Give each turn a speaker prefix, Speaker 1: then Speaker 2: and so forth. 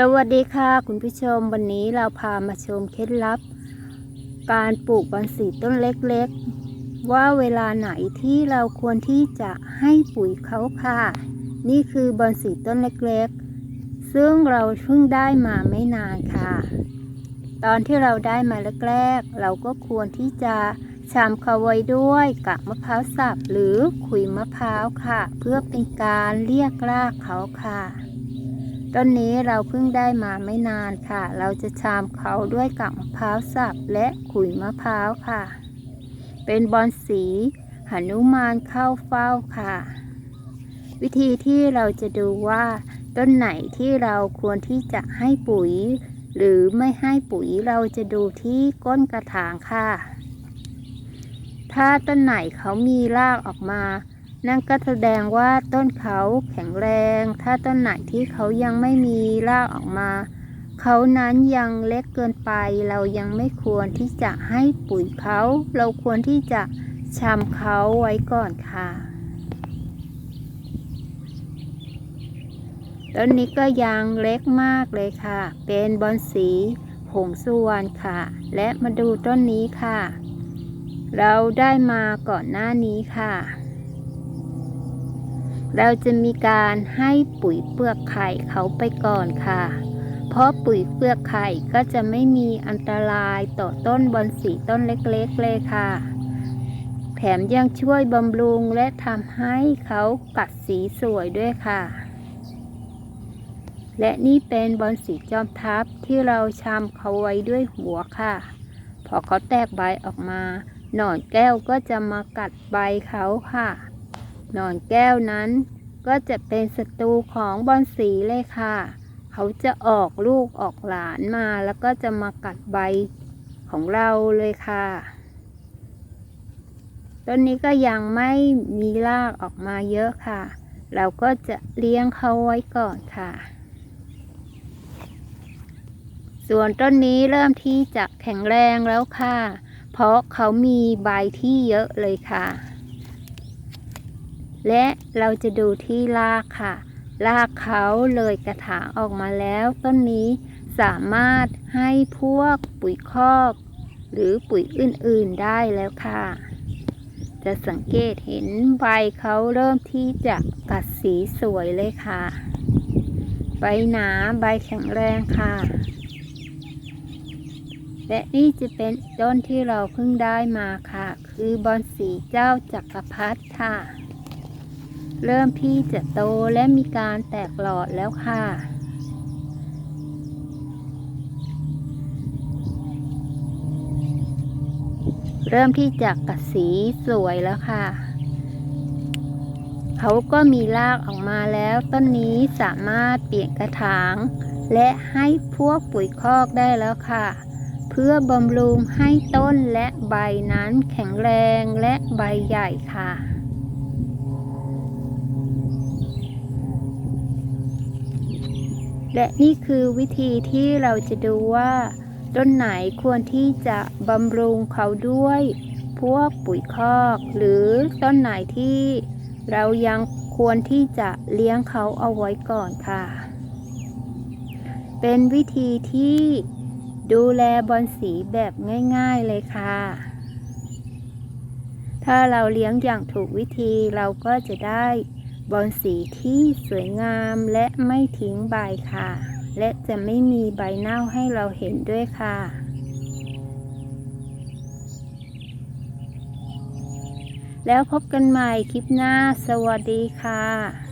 Speaker 1: สวัสดีค่ะคุณผู้ชมวันนี้เราพามาชมเคล็ดลับ การปลูกบอนสีต้นเล็กๆ ว่าเวลาไหนที่เราควรที่จะให้ปุ๋ยเขาค่ะ นี่คือบอนสีต้นเล็กๆ ซึ่งเราเพิ่งได้มาไม่นานค่ะ ตอนที่เราได้มาแรกๆ เราก็ควรที่จะชามเขาไว้ด้วยกากมะพร้าวสับหรือขุยมะพร้าวค่ะ เพื่อเป็นการเรียกรากเขาค่ะ ต้นนี้เราเพิ่งได้มาไม่นานค่ะ เราจะชามเขาด้วยกากมะพร้าวสับและขุยมะพร้าวค่ะ เป็นบอนสีหนุมานเข้าเฝ้าค่ะ วิธีที่เราจะดูว่า ต้นไหนที่เราควรที่จะให้ปุ๋ย หรือไม่ให้ปุ๋ยเราจะดูที่ก้นกระถางค่ะ ถ้าต้นไหนเขามีรากออกมา นั่นก็แสดงว่าต้นเขาแข็งแรง ถ้าต้นไหนที่เขายังไม่มีรากออกมา เขานั้นยังเล็กเกินไป เรายังไม่ควรที่จะให้ปุ๋ยเขา เราควรที่จะชำเขาไว้ก่อนค่ะต้นนี้ก็ยังเล็กมากเลยค่ะ เป็นบอนสีผงสุวรรณค่ะ และมาดูต้นนี้ค่ะ เราได้มาก่อนหน้านี้ค่ะ เราจะมีการให้ปุ๋ยเปลือกไข่เขาไปก่อนค่ะ เพราะปุ๋ยเปลือกไข่ก็จะไม่มีอันตรายต่อต้นบอนสีต้นเล็กๆเลยค่ะ แถมยังช่วยบำรุงและทำให้เขากัดสีสวยด้วยค่ะ และนี่เป็นบอนสีจอมทัพที่เราชำเขาไว้ด้วยหัวค่ะ พอเขาแตกใบออกมา หนอนแก้วก็จะมากัดใบเขาค่ะ หนอนแก้วนั้น ก็จะเป็นศัตรูของบอนสีเลยค่ะ เขาจะออกลูกออกหลานมาแล้วก็จะมากัดใบของเราเลยค่ะ ต้นนี้ก็ยังไม่มีรากออกมาเยอะค่ะ เราก็จะเลี้ยงเขาไว้ก่อนค่ะ ส่วนต้นนี้เริ่มที่จะแข็งแรงแล้วค่ะ เพราะเขามีใบที่เยอะเลยค่ะ และเราจะดูที่รากค่ะ รากเขาเลยกระถางออกมาแล้วต้นนี้สามารถให้พวกปุ๋ยคอก หรือปุ๋ยอื่นๆได้แล้วค่ะ จะสังเกตเห็นใบเขาเริ่มที่จะกัดสีสวยเลยค่ะ ใบหนาใบแข็งแรงค่ะ และนี่จะเป็นต้นที่เราเพิ่งได้มาค่ะ คือบอนสีเจ้าจักรพรรดิค่ะ เริ่มที่จะโตและมีการแตกหลอดแล้วค่ะ เริ่มที่จะกัดสีสวยแล้วค่ะ เขาก็มีรากออกมาแล้วต้นนี้สามารถเปลี่ยนกระถาง และให้พวกปุ๋ยคอกได้แล้วค่ะ เพื่อบำรุงให้ต้นและใบนั้นแข็งแรงและใบใหญ่ค่ะ และนี่คือวิธีที่เราจะดูว่า ต้นไหนควรที่จะบำรุงเขาด้วย พวกปุ๋ยคอก หรือต้นไหนที่เรายังควรที่จะเลี้ยงเขาเอาไว้ก่อนค่ะ เป็นวิธีที่ดูแลบอนสีแบบง่ายๆเลยค่ะ ถ้าเราเลี้ยงอย่างถูกวิธีเราก็จะได้ บอนสีที่สวยงามและไม่ทิ้งใบค่ะ และจะไม่มีใบเน่าให้เราเห็นด้วยค่ะ แล้วพบกันใหม่คลิปหน้า สวัสดีค่ะ